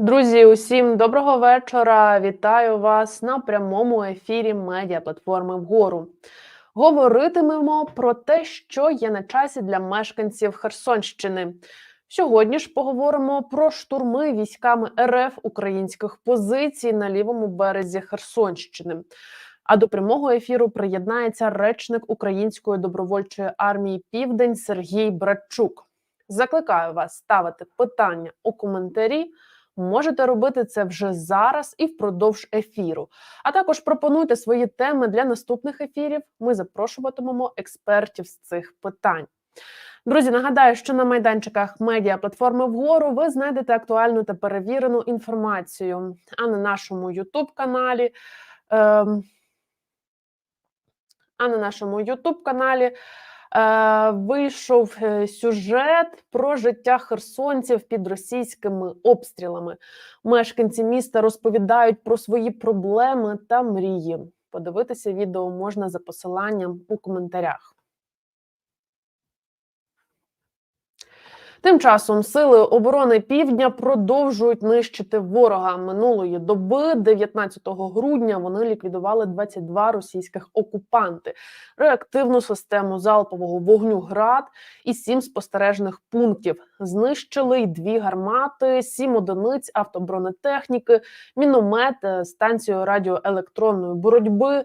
Друзі, усім доброго вечора. Вітаю вас на прямому ефірі медіаплатформи вгору. Говоритимемо про те, що є на часі для мешканців Херсонщини. Сьогодні ж поговоримо про штурми військами РФ українських позицій на лівому березі Херсонщини. А до прямого ефіру приєднається речник Української добровольчої армії Південь Сергій Братчук. Закликаю вас ставити питання у коментарі. Можете робити це вже зараз і впродовж ефіру. А також пропонуйте свої теми для наступних ефірів. Ми запрошуватимемо експертів з цих питань. Друзі, нагадаю, що на майданчиках медіа платформи вгору ви знайдете актуальну та перевірену інформацію. А на нашому Ютуб каналі. Ем, а на нашому Ютуб каналі е, вийшов е, сюжет про життя херсонців під російськими обстрілами. Мешканці міста розповідають про свої проблеми та мрії. Подивитися відео можна за посиланням у коментарях. Тим часом сили оборони Півдня продовжують нищити ворога минулої доби. 19 грудня вони ліквідували 22 російських окупанти, реактивну систему залпового вогню ГРАД і 7 спостережних пунктів. Знищили й дві гармати, 7 одиниць автобронетехніки, міномет, станцію радіоелектронної боротьби.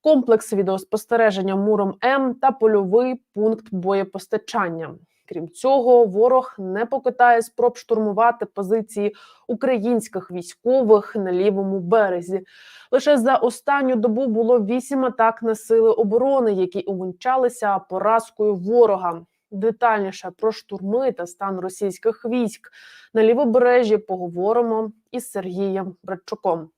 Комплекс відеоспостереження Муром М та польовий пункт боєпостачання. Крім цього, ворог не покидає спроб штурмувати позиції українських військових на лівому березі. Лише за останню добу було вісім атак на сили оборони, які увінчалися поразкою ворога. Детальніше про штурми та стан російських військ на лівобережжі поговоримо із Сергієм Братчуком.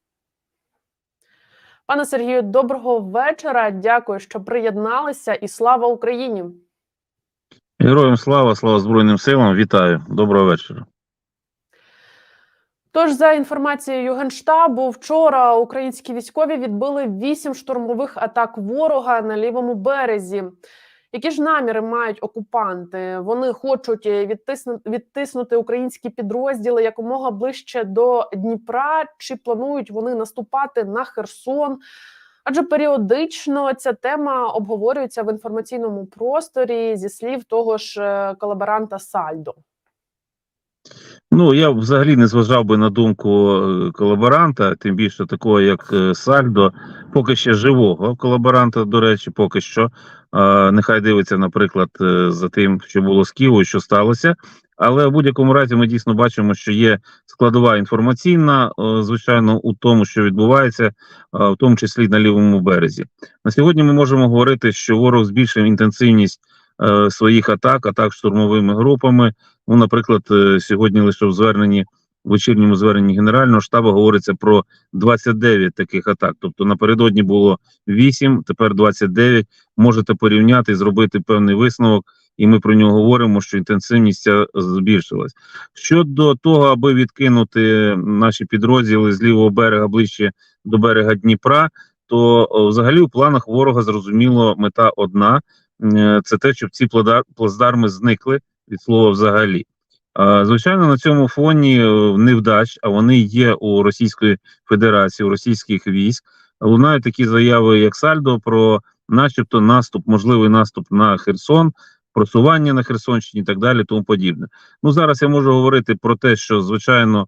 Пане Сергію, доброго вечора. Дякую, що приєдналися, і слава Україні. Героям слава, слава Збройним силам, вітаю, доброго вечора. Тож, за інформацією Генштабу, вчора українські військові відбили вісім штурмових атак ворога на лівому березі. Які ж наміри мають окупанти? Вони хочуть відтиснути, українські підрозділи якомога ближче до Дніпра, чи планують вони наступати на Херсон? Адже періодично ця тема обговорюється в інформаційному просторі зі слів того ж е, колаборанта Сальдо. Ну я взагалі не зважав би на думку е, колаборанта, тим більше такого, як е, Сальдо, поки ще живого колаборанта, до речі, поки що. Нехай дивиться, наприклад, за тим, що було з Києву, що сталося. Але в будь-якому разі ми дійсно бачимо, що є складова інформаційна, звичайно, у тому, що відбувається, в тому числі на лівому березі. На сьогодні ми можемо говорити, що ворог збільшив інтенсивність е, своїх атак, атак штурмовими групами. Ну, наприклад, е, сьогодні лише в зверненні. В вечірньому зверненні Генерального штабу говориться про 29 таких атак. Тобто напередодні було 8, тепер 29. Можете порівняти і зробити певний висновок і ми про нього говоримо, що інтенсивність збільшилась. Щодо того, аби відкинути наші підрозділи з лівого берега ближче до берега Дніпра, то взагалі у планах ворога зрозуміло мета одна: е, це те, щоб ці плацдарми зникли від слова взагалі. Звичайно, на цьому фоні е, невдач, а вони є у Російської Федерації, у російських військ. Лунають такі заяви, як Сальдо, про, начебто, наступ, можливий наступ на Херсон просування на Херсонщині і так далі, тому подібне. Ну зараз я можу говорити про те, що звичайно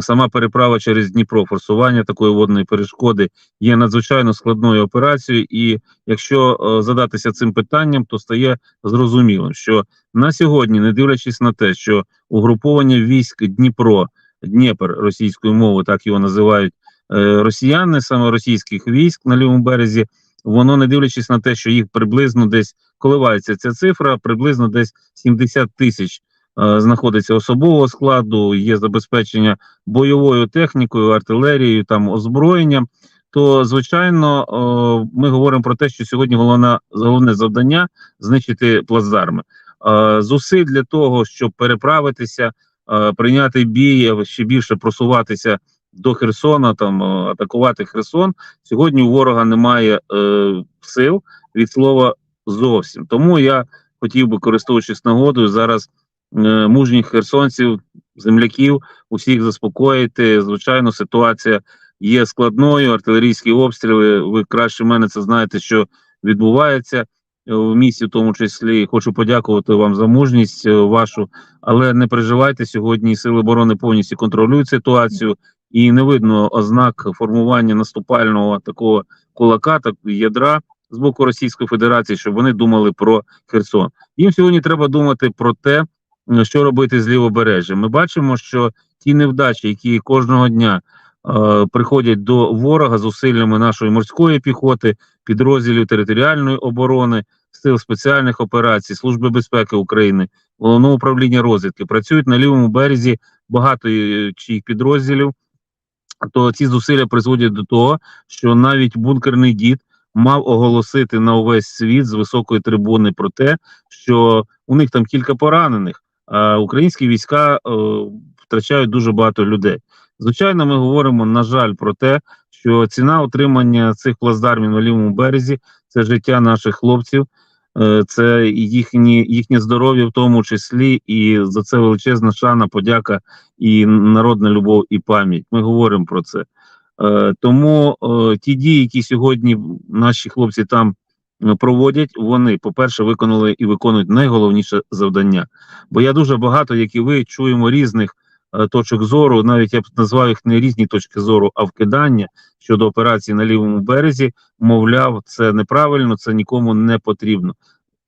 сама переправа через Дніпро, форсування такої водної перешкоди є надзвичайно складною операцією, і якщо е, задатися цим питанням, то стає зрозумілим, що на сьогодні, не дивлячись на те, що угруповання військ Дніпро, Дніпр російською мовою, так його називають е, росіяни, саме російських військ на лівому березі воно не дивлячись на те, що їх приблизно десь коливається ця цифра, приблизно десь 70 тисяч е, знаходиться особового складу, є забезпечення бойовою технікою, артилерією, там озброєнням. То звичайно, е, ми говоримо про те, що сьогодні головне головне завдання знищити плацдарми. Е, зусиль для того, щоб переправитися, е, прийняти бій, ще більше просуватися до Херсона, там е, атакувати Херсон. Сьогодні у ворога немає е, сил від слова зовсім. Тому я хотів би, користуючись нагодою, зараз е, мужніх херсонців земляків, усіх заспокоїти. Звичайно, ситуація є складною. Артилерійські обстріли. Ви краще мене це знаєте, що відбувається е, в місті, в тому числі. Хочу подякувати вам за мужність е, вашу, але не переживайте сьогодні. Сили оборони повністю контролюють ситуацію, і не видно ознак формування наступального такого кулака, так ядра з боку Російської Федерації, щоб вони думали про Херсон. Їм сьогодні треба думати про те, що робити з лівобережжям. Ми бачимо, що ті невдачі, які кожного дня е, приходять до ворога зусиллями нашої морської піхоти, підрозділів територіальної оборони, сил спеціальних операцій, Служби безпеки України, головного управління розвідки працюють на лівому березі багато чиїх підрозділів. То ці зусилля призводять до того, що навіть бункерний дід мав оголосити на увесь світ з високої трибуни про те, що у них там кілька поранених, а українські війська е, втрачають дуже багато людей. Звичайно, ми говоримо, на жаль, про те, що ціна отримання цих плацдармів на лівому березі це життя наших хлопців, це їхні, їхнє здоров'я в тому числі, і за це величезна шана, подяка і народна любов і пам'ять. Ми говоримо про це. Е, тому е, ті дії, які сьогодні наші хлопці там е, проводять, вони, по-перше, виконали і виконують найголовніше завдання. Бо я дуже багато, як і ви, чуємо різних е, точок зору, навіть я б назвав їх не різні точки зору, а вкидання щодо операції на лівому березі. Мовляв, це неправильно, це нікому не потрібно.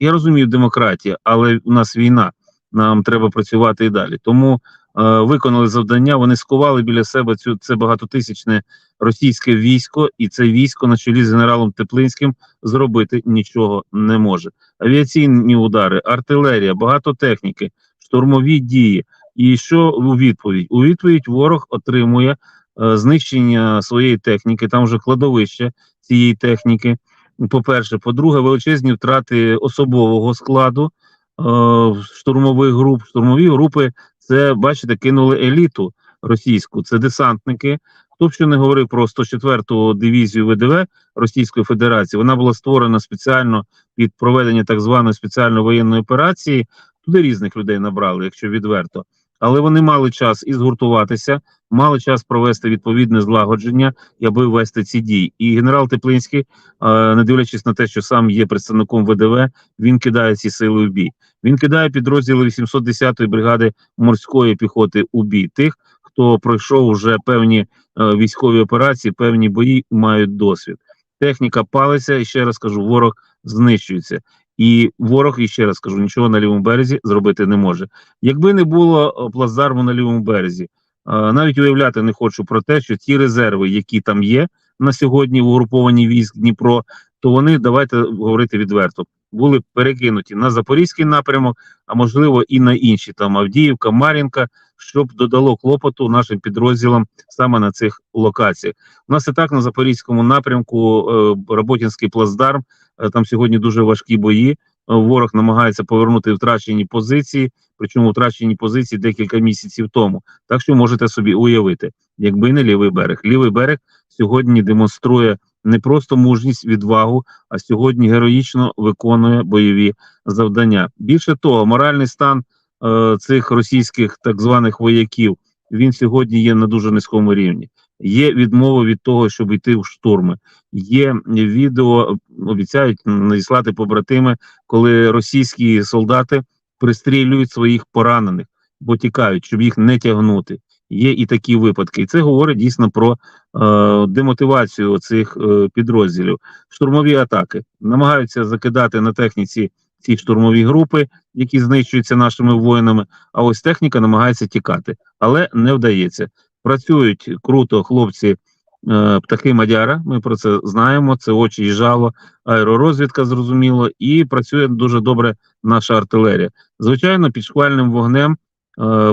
Я розумію демократія, але у нас війна. Нам треба працювати і далі. Тому е, виконали завдання. Вони скували біля себе цю це багатотисячне російське військо, і це військо на чолі з генералом Теплинським зробити нічого не може. Авіаційні удари, артилерія, багато техніки, штурмові дії. І що у відповідь? У відповідь ворог отримує е, знищення своєї техніки, там вже кладовище цієї техніки. По-перше, по-друге, величезні втрати особового складу е, штурмових груп. Штурмові групи це, бачите, кинули еліту російську, це десантники. Хто б що не говорив про 104-ту дивізію ВДВ Російської Федерації, вона була створена спеціально під проведення так званої спеціальної воєнної операції. Туди різних людей набрали, якщо відверто. Але вони мали час і згуртуватися, мали час провести відповідне злагодження, аби ввести ці дії. І генерал Теплинський, е, не дивлячись на те, що сам є представником ВДВ, він кидає ці сили в бій. Він кидає підрозділи 810-ї бригади морської піхоти у бій. Тих, хто пройшов уже певні е, військові операції, певні бої, мають досвід. Техніка палиться, і ще раз кажу, ворог знищується. І ворог, і ще раз кажу, нічого на лівому березі зробити не може. Якби не було е, плацдарму на лівому березі, е, навіть уявляти не хочу про те, що ті резерви, які там є на сьогодні в угрупованні військ Дніпро, то вони давайте говорити відверто, були перекинуті на запорізький напрямок, а можливо і на інші там Авдіївка, Мар'їнка, щоб додало клопоту нашим підрозділам саме на цих локаціях. У нас і так на запорізькому напрямку е, Роботінський плацдарм. Е, Там сьогодні дуже важкі бої. Ворог намагається повернути втрачені позиції, причому втрачені позиції декілька місяців тому. Так що можете собі уявити, якби не лівий берег. Лівий берег сьогодні демонструє не просто мужність, відвагу, а сьогодні героїчно виконує бойові завдання. Більше того, моральний стан е, цих російських так званих вояків він сьогодні є на дуже низькому рівні. Є відмова від того, щоб йти в штурми. Є відео, обіцяють надіслати побратими, коли російські солдати пристрілюють своїх поранених, бо тікають, щоб їх не тягнути. Є і такі випадки, і це говорить дійсно про е, демотивацію цих е, підрозділів. Штурмові атаки намагаються закидати на техніці ці штурмові групи, які знищуються нашими воїнами. А ось техніка намагається тікати, але не вдається. Працюють круто хлопці. е, Мадяра, ми про це знаємо. Це очі і жало, аеророзвідка зрозуміло, і працює дуже добре наша артилерія. Звичайно, під шквальним вогнем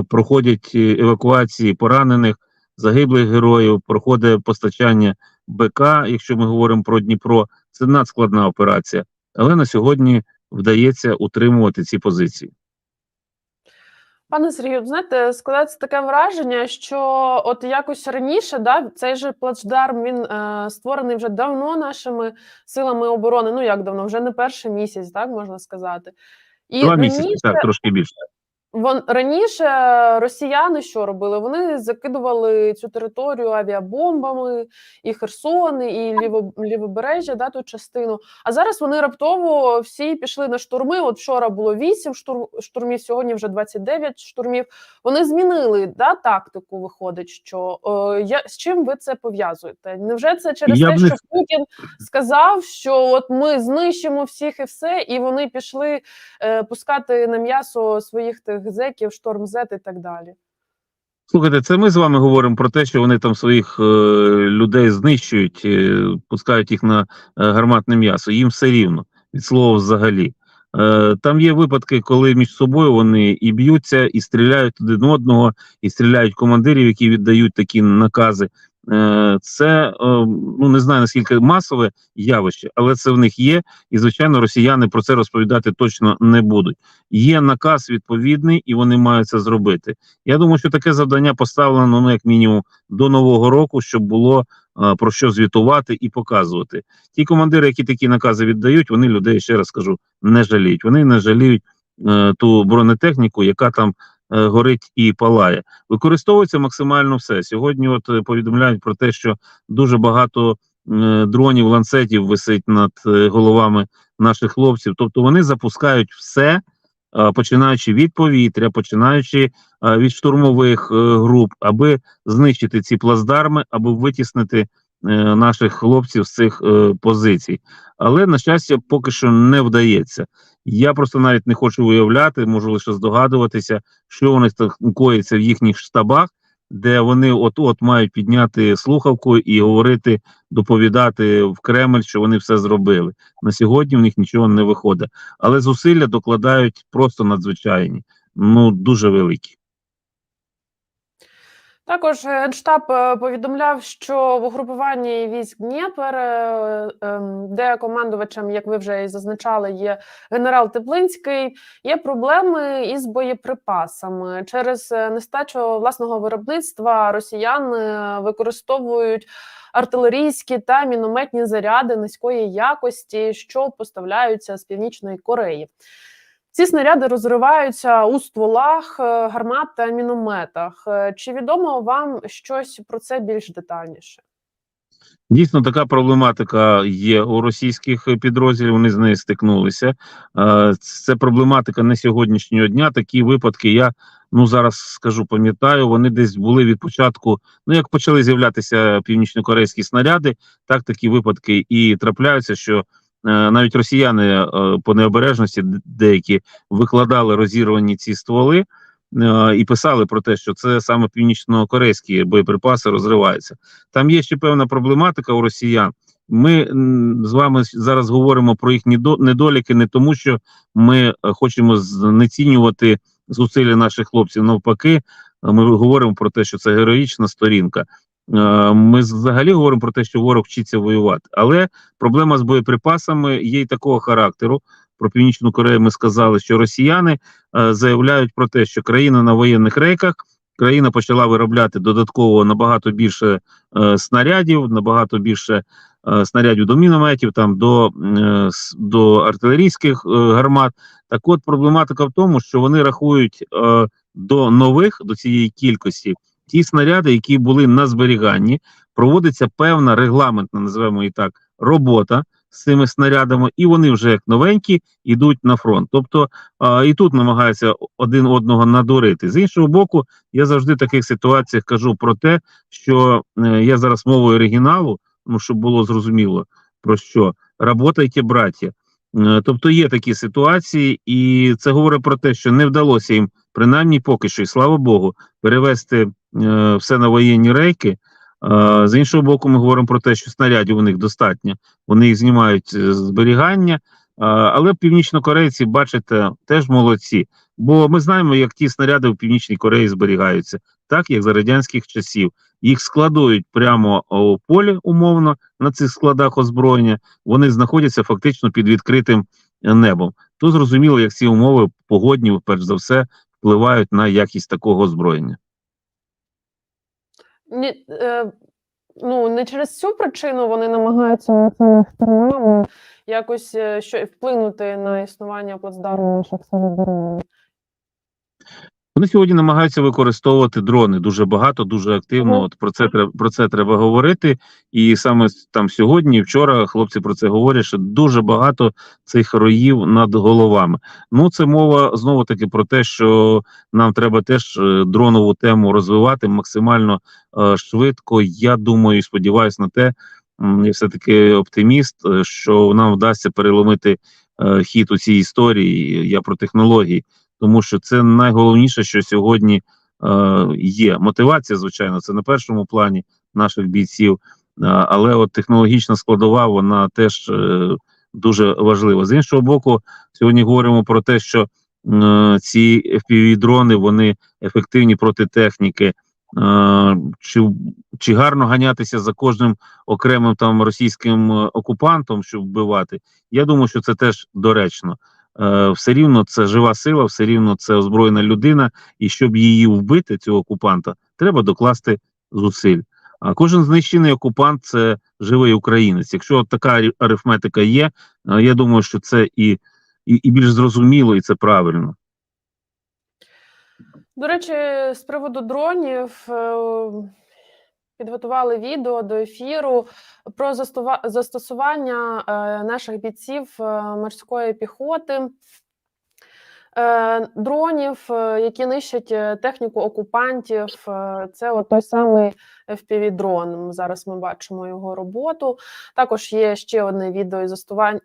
проходять е, евакуації поранених, загиблих героїв, проходить постачання БК. Якщо ми говоримо про Дніпро, це надскладна операція, але на сьогодні вдається утримувати ці позиції. Пане Сергію, знаєте, складається таке враження, що от якось раніше, да, цей же плацдарм він е, створений вже давно нашими силами оборони. Ну як давно, вже не перший місяць, так можна сказати. І Два місяці, раніше, так, трошки більше. Вон раніше росіяни що робили? Вони закидували цю територію авіабомбами, і Херсон, і ліво, лівобережжя, да, ту частину. А зараз вони раптово всі пішли на штурми. От вчора було 8 штур, штурмів, сьогодні вже 29 штурмів. Вони змінили да, тактику. Виходить, що е, я з чим ви це пов'язуєте? Невже це через Я те, б не що Путін сказав, що от ми знищимо всіх і все, і вони пішли е, пускати на м'ясо своїх тих зеків, шторм зет і так далі. Слухайте, це ми з вами говоримо про те, що вони там своїх е, людей знищують, е, пускають їх на е, гарматне м'ясо. Їм все рівно від слова взагалі. Е, там є випадки, коли між собою вони і б'ються, і стріляють один одного, і стріляють командирів, які віддають такі накази. Е, це е, ну не знаю наскільки масове явище, але це в них є. І звичайно, росіяни про це розповідати точно не будуть. Є наказ відповідний, і вони мають це зробити. Я думаю, що таке завдання поставлено ну як мінімум до нового року, щоб було е, про що звітувати і показувати. Ті командири, які такі накази віддають, вони людей ще раз скажу не жаліють. Вони не жаліють ту бронетехніку, яка там горить і палає. Використовується максимально все. Сьогодні, от е, повідомляють про те, що дуже багато е, дронів, ланцетів висить над е, головами наших хлопців. Тобто вони запускають все. е, Починаючи від повітря, починаючи е, від штурмових е, груп, аби знищити ці плацдарми, аби витіснити е, наших хлопців з цих е, позицій. Але на щастя, поки що не вдається. Я просто навіть не хочу уявляти, можу лише здогадуватися, що вони так коїться в їхніх штабах, де вони от-от мають підняти слухавку і говорити, доповідати в Кремль, що вони все зробили. На сьогодні в них нічого не виходить, але зусилля докладають просто надзвичайні, ну дуже великі. Також е, Генштаб е, повідомляв, що в угрупуванні військ Дніпер, е, ем, де командувачем, як ви вже і зазначали, є генерал Теплинський, є проблеми із боєприпасами. Через нестачу власного виробництва росіяни використовують артилерійські та мінометні заряди низької якості, що поставляються з північної Кореї. Ці снаряди розриваються у стволах, е, гармат та мінометах. Е, Чи відомо вам щось про це більш детальніше? Дійсно, така проблематика є у російських підрозділів. Вони з нею стикнулися. Е, Це проблематика не сьогоднішнього дня. Такі випадки я ну зараз скажу, пам'ятаю. Вони десь були від початку. Ну як почали з'являтися північнокорейські снаряди, так такі випадки і трапляються, що навіть росіяни е, по необережності деякі викладали розірвані ці стволи. е, І писали про те, що це саме північно-корейські боєприпаси розриваються. Там є ще певна проблематика у росіян. Ми з вами зараз говоримо про їхні до- недоліки, не тому, що ми е, хочемо знецінювати зусилля наших хлопців. Навпаки, е, ми говоримо про те, що це героїчна сторінка. Е, Ми взагалі говоримо про те, що ворог вчиться воювати. Але проблема з боєприпасами є й такого характеру. Про північну Корею ми сказали, що росіяни е, заявляють про те, що країна на воєнних рейках. Країна почала виробляти додатково набагато більше е, снарядів, набагато більше снарядів до мінометів, там до, до артилерійських гармат. Так от проблематика в тому, що вони рахують до нових, до цієї кількості, ті снаряди, які були на зберіганні. Проводиться певна регламентна, називаємо її так, робота з цими снарядами, і вони вже як новенькі йдуть на фронт. Тобто а, і тут намагаються один одного надурити. З іншого боку, я завжди в таких ситуаціях кажу про те, що е, я зараз мовою оригіналу, ну щоб було зрозуміло про що работайте, браття. Е, Тобто є такі ситуації, і це говорить про те, що не вдалося їм, принаймні поки що, і слава Богу, перевести все на воєнні рейки. Е, з іншого боку, ми говоримо про те, що снарядів у них достатньо, вони їх знімають зберігання. Е, але північнокорейці, бачите, теж молодці. Бо ми знаємо, як ті снаряди в Північній Кореї зберігаються, так як за радянських часів. Їх складують прямо у полі умовно на цих складах озброєння. Вони знаходяться фактично під відкритим е, небом. То зрозуміло, як ці умови погодні, перш за все, впливають на якість такого озброєння. Ні, е, ну, не через цю причину вони намагаються цими штурмами якось е, що вплинути на існування плацдарму сил оборони. Вони сьогодні намагаються використовувати дрони дуже багато, дуже активно. От про це треба про це треба говорити. І саме там сьогодні, вчора, хлопці про це говорять, що дуже багато цих роїв над головами. Ну це мова знову таки про те, що нам треба теж е, дронову тему розвивати максимально е, швидко. Я думаю і сподіваюся на те. Я все таки оптиміст, е, що нам вдасться переломити е, хід у цій історії. Я про технології тому що це найголовніше, що сьогодні е, є. Мотивація, звичайно, це на першому плані наших бійців, е, але от технологічна складова вона теж е, дуже важлива. З іншого боку, сьогодні говоримо про те, що е, ці fpv дрони вони ефективні проти техніки. Е, чи, чи гарно ганятися за кожним окремим там російським е, окупантом, щоб вбивати? Я думаю, що це теж доречно все рівно це жива сила, все рівно це озброєна людина, і щоб її вбити, цього окупанта, треба докласти зусиль. А кожен знищений окупант це живий українець. Якщо така арифметика є, е, я думаю, що це і, і, і більш зрозуміло, і це правильно. До речі, з приводу дронів е, підготували відео до ефіру про застосування е, наших бійців е, морської піхоти. е, Дронів, які нищать техніку окупантів, це от той самий FPV-дрон. Зараз ми бачимо його роботу. Також є ще одне відео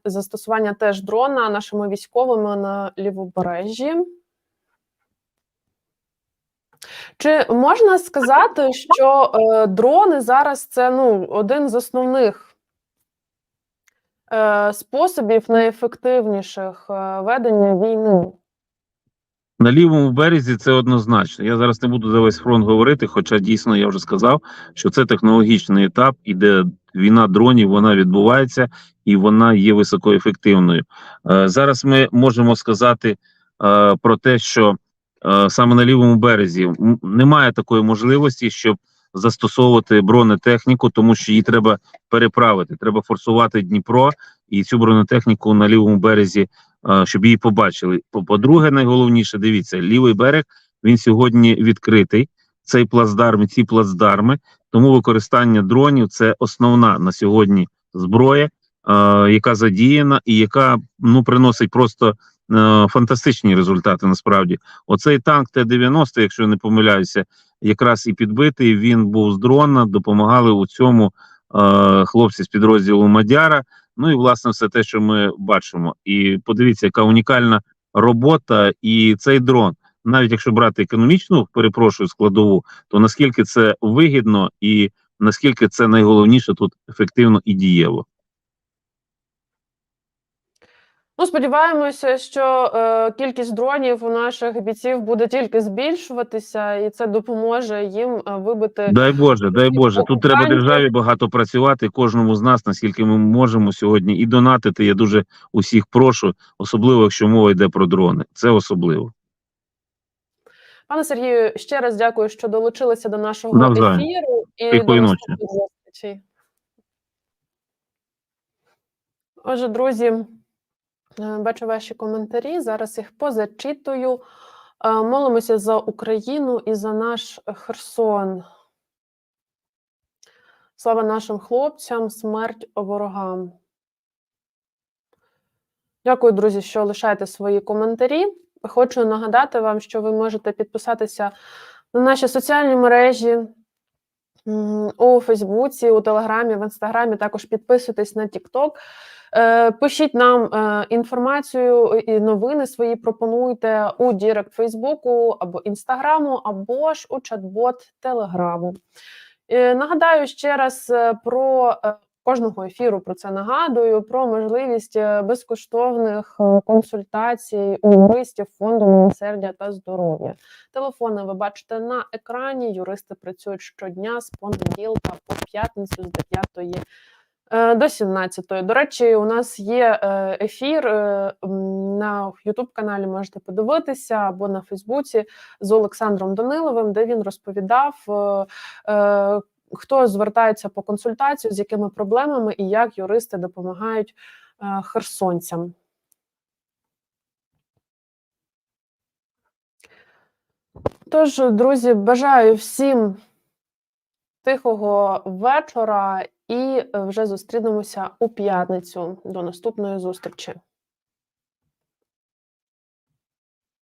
застосування теж дрона нашими військовими на лівобережжі. Чи можна сказати, що е, дрони зараз це ну, один з основних е, способів найефективніших е, ведення війни? На лівому березі це однозначно. Я зараз не буду за весь фронт говорити, хоча дійсно я вже сказав, що це технологічний етап, і де війна дронів вона відбувається і вона є високоефективною. Е, зараз ми можемо сказати е, про те, що саме на лівому березі немає такої можливості, щоб застосовувати бронетехніку, тому що її треба переправити. Треба форсувати Дніпро і цю бронетехніку на лівому березі е, щоб її побачили. По- По-друге, найголовніше, дивіться, лівий берег він сьогодні відкритий. Цей плацдарм, ці плацдарми, тому використання дронів це основна на сьогодні зброя, е, яка задіяна і яка ну приносить просто е, фантастичні результати. Насправді, оцей танк Т-90, якщо не помиляюся, якраз і підбитий. Він був з дрона, допомагали у цьому е, хлопці з підрозділу Мадяра. Ну і власне все те, що ми бачимо. І подивіться, яка унікальна робота, і цей дрон, навіть якщо брати економічну, перепрошую складову, то наскільки це вигідно і наскільки це найголовніше тут ефективно і дієво. Ну, сподіваємося, що е, кількість дронів у наших бійців буде тільки збільшуватися, і це допоможе їм е, вибити Дай Боже, дай Боже. Тут треба державі багато працювати. Кожному з нас, наскільки ми можемо сьогодні, і донатити. Я дуже усіх прошу, особливо якщо мова йде про дрони. Це особливо. Пане Сергію, ще раз дякую, що долучилися до нашого Навзаєм. ефіру і Тихої до ночі. зустрічей. Отже, друзі, бачу ваші коментарі. Зараз їх позачитую. Е, Молимося за Україну і за наш Херсон. Слава нашим хлопцям, смерть ворогам. Дякую, друзі, що лишаєте свої коментарі. Хочу нагадати вам, що ви можете підписатися на наші соціальні мережі у Фейсбуці, у Телеграмі, в Інстаграмі. Також підписуйтесь на TikTok. Е, Пишіть нам е, інформацію і новини свої пропонуйте у Дірект Фейсбуку або Інстаграму, або ж у чат-бот Телеграму. Е, Нагадаю ще раз про кожного ефіру про це нагадую, про можливість безкоштовних консультацій у юристів фонду милосердя та здоров'я. Телефони ви бачите на екрані. Юристи працюють щодня з понеділка по п'ятницю з 9 е, до 17. До речі, у нас є е, ефір е, на youtube каналі можете подивитися або на Фейсбуці з Олександром Даниловим, де він розповідав. е, е, Хто звертається по консультацію, з якими проблемами і як юристи допомагають е, херсонцям? Тож, друзі, бажаю всім тихого вечора і е, вже зустрінемося у п'ятницю. До наступної зустрічі.